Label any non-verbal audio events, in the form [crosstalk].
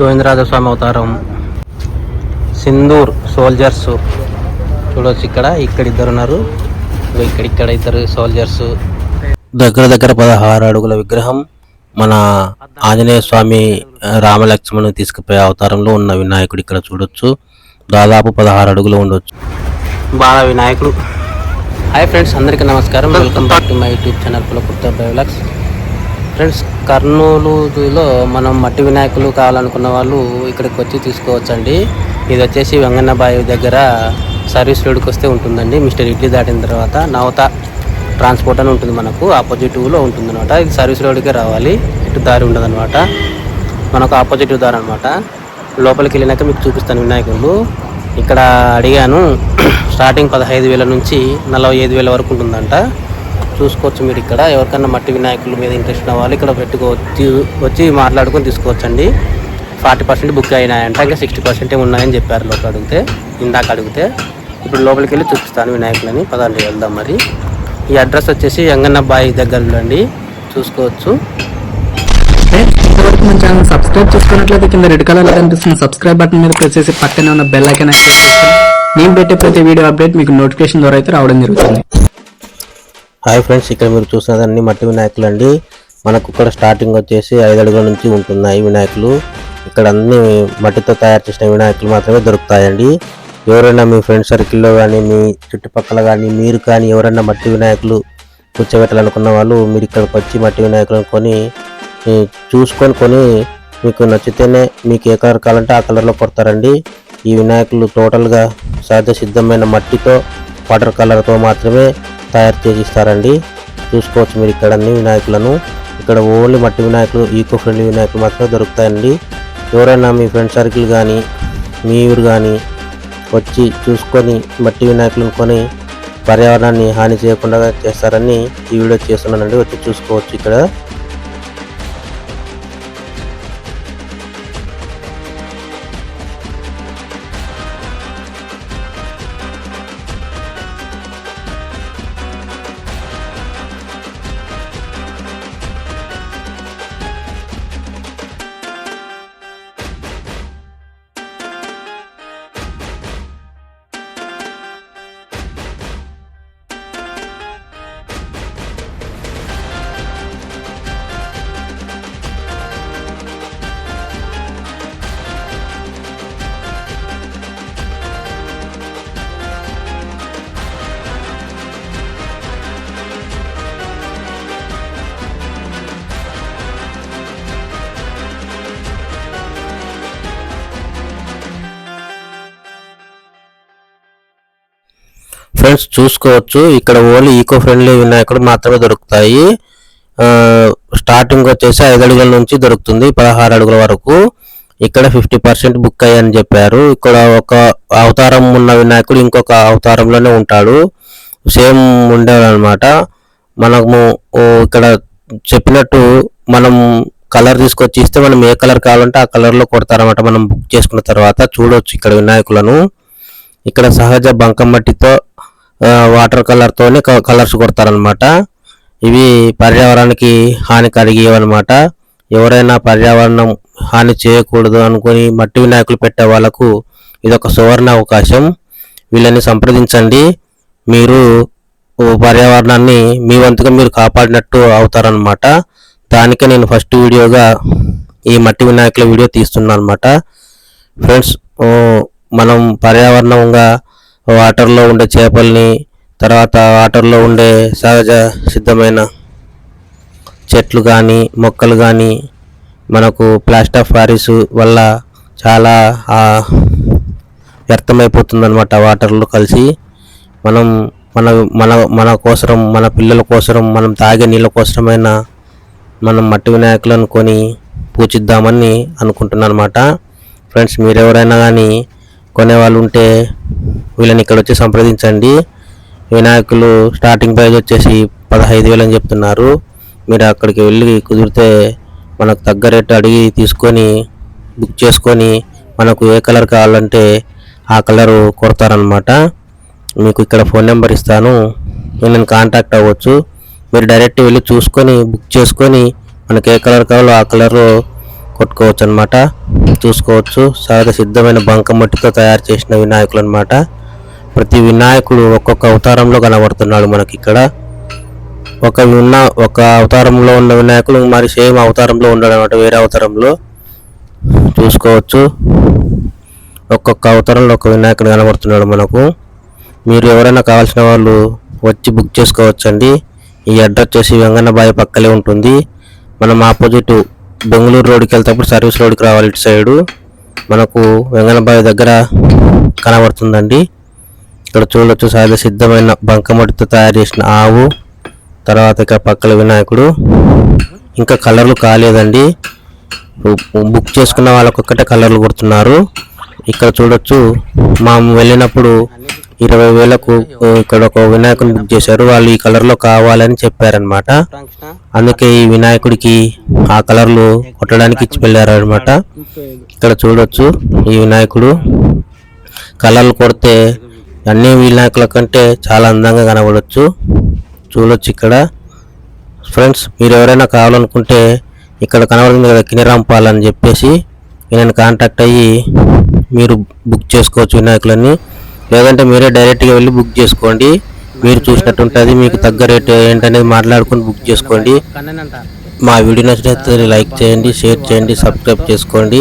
గోవిందరాజస్వామి అవతారం. సింధూర్ సోల్జర్స్ చూడొచ్చు ఇక్కడ ఇక్కడ ఇద్దరు ఉన్నారు. ఇక్కడ ఇక్కడ ఇద్దరు సోల్జర్స్ దగ్గర దగ్గర పదహారు అడుగుల విగ్రహం మన ఆంజనేయ స్వామి రామలక్ష్మణ్ తీసుకుపోయే అవతారంలో ఉన్న వినాయకుడు ఇక్కడ చూడొచ్చు. దాదాపు పదహారు అడుగులు ఉండొచ్చు. బాల వినాయకుడు. హాయ్ ఫ్రెండ్స్ అందరికీ నమస్కారం. Welcome back to my YouTube channel Pulakurtha బయోలాక్స్. Friends కర్నూలులో మనం మట్టి వినాయకులు కావాలనుకున్న వాళ్ళు ఇక్కడికి వచ్చి తీసుకోవచ్చండి. ఇది వచ్చేసి వెంగన్నబాయి దగ్గర సర్వీస్ రోడ్కి వస్తే ఉంటుందండి. మిస్టర్ ఇడ్లీ దాటిన తర్వాత నవత ట్రాన్స్పోర్ట్ అని ఉంటుంది మనకు. ఆపోజిటివ్లో ఉంటుంది అనమాట ఇది సర్వీస్ రోడ్కే రావాలి. ఇటు దారి ఉండదన్నమాట. మనకు ఆపోజిట్ దారి అనమాట లోపలికి వెళ్ళినాక మీకు చూపిస్తాను వినాయకుడు ఇక్కడ అడిగాను [clears throat] స్టార్టింగ్ పదహైదు వేల నుంచి నలభై ఐదు వేల వరకు ఉంటుందంట. చూసుకోవచ్చు మీరు ఇక్కడ. ఎవరికన్నా మట్టి వినాయకుల మీద ఇంట్రెస్ట్ ఉన్న వాళ్ళు ఇక్కడ పెట్టుకోవచ్చు వచ్చి మాట్లాడుకొని తీసుకోవచ్చండి. ఫార్టీ పర్సెంట్ బుక్ అయినాయంట. ఇంకా సిక్స్టీ పర్సెంట్ ఉన్నాయని చెప్పారు లోపల అడిగితే. ఇందాక అడిగితే. ఇప్పుడు లోపలికి వెళ్ళి చూపిస్తాను వినాయకులని. పదండి వెళ్దాం మరి. ఈ అడ్రస్ వచ్చేసి అంగన్నబాయి దగ్గరలో అండి. చూసుకోవచ్చు. ఫ్రెండ్స్ ఇంతవరకు మన ఛానల్ సబ్స్క్రైబ్ చేసుకున్నట్లయితే కింద రెడ్ కలర్లో కనిపిస్తున్న సబ్స్క్రైబ్ బటన్ మీద ప్రెస్ చేసి పక్కనే ఉన్న బెల్ ఐకాన్ యాక్టివేట్ చేసుకోండి నేను పెట్టే ప్రతి వీడియో అప్డేట్ మీకు నోటిఫికేషన్ ద్వారా అయితే రావడం జరుగుతుంది. హాయ్ ఫ్రెండ్స్ ఇక్కడ మీరు చూసినదన్నీ మట్టి వినాయకులు అండి మనకు ఇక్కడ స్టార్టింగ్ వచ్చేసి ఐదు అడుగుల నుంచి ఉంటున్నాయి వినాయకులు. ఇక్కడ అన్ని మట్టితో తయారు చేసిన వినాయకులు మాత్రమే దొరుకుతాయండి. ఎవరైనా మీ ఫ్రెండ్ సర్కిల్లో కానీ మీ చుట్టుపక్కల కానీ మీరు కానీ ఎవరైనా మట్టి వినాయకులు కూర్చోబెట్టాలనుకున్న వాళ్ళు మీరు ఇక్కడికి వచ్చి మట్టి వినాయకులను కొని చూసుకొని కొని మీకు నచ్చితేనే మీకు ఏ కలర్ కావాలంటే ఆ కలర్లో కొడతారండి. ఈ వినాయకులు టోటల్గా సహజ సిద్ధమైన మట్టితో వాటర్ కలర్తో మాత్రమే తయారు చేసి ఇస్తారండి చూసుకోవచ్చు మీరు ఇక్కడ అన్ని వినాయకులను. ఇక్కడ ఓన్లీ మట్టి వినాయకులు ఈకో ఫ్రెండ్లీ వినాయకులు మాత్రమే దొరుకుతాయండి. ఎవరైనా మీ ఫ్రెండ్ సర్కిల్ కానీ మీ ఊరు కానీ వచ్చి చూసుకొని మట్టి వినాయకులను కొని పర్యావరణాన్ని హాని చేయకుండా చేస్తారని ఈ వీడియో చేస్తున్నానండి. వచ్చి చూసుకోవచ్చు ఇక్కడ. ఫ్రెండ్స్ చూసుకోవచ్చు. ఇక్కడ ఓన్లీ ఈకో ఫ్రెండ్లీ వినాయకుడు మాత్రమే దొరుకుతాయి. స్టార్టింగ్ వచ్చేసి ఐదు అడుగుల నుంచి దొరుకుతుంది పదహారు అడుగుల వరకు. ఇక్కడ ఫిఫ్టీ పర్సెంట్ బుక్ అయ్యని చెప్పారు. ఇక్కడ ఒక అవతారం ఉన్న వినాయకుడు ఇంకొక అవతారంలోనే ఉంటాడు. సేమ్ ఉండేవాళ్ళనమాట మనము ఇక్కడ చెప్పినట్టు మనం కలర్ తీసుకొచ్చి ఇస్తే మనం ఏ కలర్ కావాలంటే ఆ కలర్లో కొడతారనమాట మనం బుక్ చేసుకున్న తర్వాత చూడవచ్చు ఇక్కడ వినాయకులను. ఇక్కడ సహజ బంకమట్టితో వాటర్ కలర్తోనే క- కలర్స్ కొడతారనమాట ఇవి పర్యావరణానికి హాని కలిగేవన్నమాట ఎవరైనా పర్యావరణం హాని చేయకూడదు అనుకుని మట్టి వినాయకులు పెట్టే వాళ్ళకు ఇదొక సువర్ణ అవకాశం. వీళ్ళని సంప్రదించండి. మీరు పర్యావరణాన్ని మీ వంతుగా మీరు కాపాడినట్టు అవుతారనమాట దానికే నేను ఫస్ట్ వీడియోగా ఈ మట్టి వినాయకుల వీడియో తీస్తున్నాను అనమాట ఫ్రెండ్స్ మనం పర్యావరణంగా వాటర్లో ఉండే చేపల్ని తర్వాత వాటర్లో ఉండే సహజ సిద్ధమైన చెట్లు కానీ మొక్కలు కానీ మనకు ప్లాస్టర్ ఆఫ్ ప్యారిస్ వల్ల చాలా ఆ, వ్యర్థమైపోతుందన్నమాట వాటర్లో కలిసి. మనం మన మన మన కోసరం మన పిల్లల కోసరం మనం తాగే నీళ్ళ కోసరమైన మనం మట్టి వినాయకులను కొని పూజిద్దామని అనుకుంటున్నాను అనమాట ఫ్రెండ్స్ మీరెవరైనా కానీ కొనేవాళ్ళు ఉంటే వీళ్ళని ఇక్కడ వచ్చి సంప్రదించండి. వినాయకులు స్టార్టింగ్ ప్రైజ్ వచ్చేసి పదహైదు వేలు అని చెప్తున్నారు. మీరు అక్కడికి వెళ్ళి కుదిరితే మనకు తగ్గ రేటు అడిగి తీసుకొని బుక్ చేసుకొని మనకు ఏ కలర్ కావాలంటే ఆ కలరు కొడతారనమాట మీకు ఇక్కడ ఫోన్ నెంబర్ ఇస్తాను. నేను కాంటాక్ట్ అవ్వచ్చు. మీరు డైరెక్ట్ వెళ్ళి చూసుకొని బుక్ చేసుకొని మనకి ఏ కలర్ కావాలో ఆ కలర్ కొట్టుకోవచ్చు అనమాట చూసుకోవచ్చు. సహజ సిద్ధమైన బంకమట్టితో తయారు చేసిన వినాయకులు అనమాట ప్రతి వినాయకుడు ఒక్కొక్క అవతారంలో కనబడుతున్నాడు మనకి ఇక్కడ ఒక ఉన్న ఒక అవతారంలో ఉన్న వినాయకుడు మరి సేమ్ అవతారంలో ఉన్నాడు అనమాట వేరే అవతారంలో. చూసుకోవచ్చు. ఒక్కొక్క అవతారంలో ఒక వినాయకుడు కనబడుతున్నాడు మనకు. మీరు ఎవరైనా కావాల్సిన వాళ్ళు వచ్చి బుక్ చేసుకోవచ్చండి. ఈ అడ్రస్ వచ్చేసి వెంగన్నబాయి పక్కలే ఉంటుంది. మనం ఆపోజిట్ బెంగళూరు రోడ్కి వెళ్తేప్పుడు సర్వీస్ రోడ్కి రావాలి ఇటు సైడు. మనకు వెంగన్నబాయి దగ్గర కనబడుతుందండి. ఇక్కడ చూడొచ్చు సహజ సిద్ధమైన బంకమట్టితో తయారు చేసిన ఆవు. తర్వాత ఇక్కడ పక్కల వినాయకుడు. ఇంకా కలర్లు కాలేదండి. బుక్ చేసుకున్న వాళ్ళకొక్కటే కలర్లు కొడుతున్నారు. ఇక్కడ చూడొచ్చు మేము వెళ్ళినప్పుడు ఇరవై వేలకు ఇక్కడ ఒక వినాయకుని బుక్ చేశారు. వాళ్ళు ఈ కలర్లో కావాలని చెప్పారనమాట అందుకే ఈ వినాయకుడికి ఆ కలర్లు కొట్టడానికి ఇచ్చి వెళ్ళారు అనమాట ఇక్కడ చూడొచ్చు ఈ వినాయకుడు. కలర్లు కొడితే అన్ని వినాయకుల కంటే చాలా అందంగా కనబడవచ్చు చూడొచ్చు ఇక్కడ. ఫ్రెండ్స్ మీరు ఎవరైనా కావాలనుకుంటే ఇక్కడ కనబడుతుంది కదా కినిరాంపాల్ అని చెప్పేసి నేను కాంటాక్ట్ అయ్యి మీరు బుక్ చేసుకోవచ్చు వినాయకులని లేదంటే మీరే డైరెక్ట్గా వెళ్ళి బుక్ చేసుకోండి. మీరు చూసినట్టు ఉంటుంది మీకు తగ్గ రేట్ ఏంటనేది మాట్లాడుకొని బుక్ చేసుకోండి. మా వీడియో నచ్చినట్లయితే లైక్ చేయండి షేర్ చేయండి సబ్స్క్రైబ్ చేసుకోండి.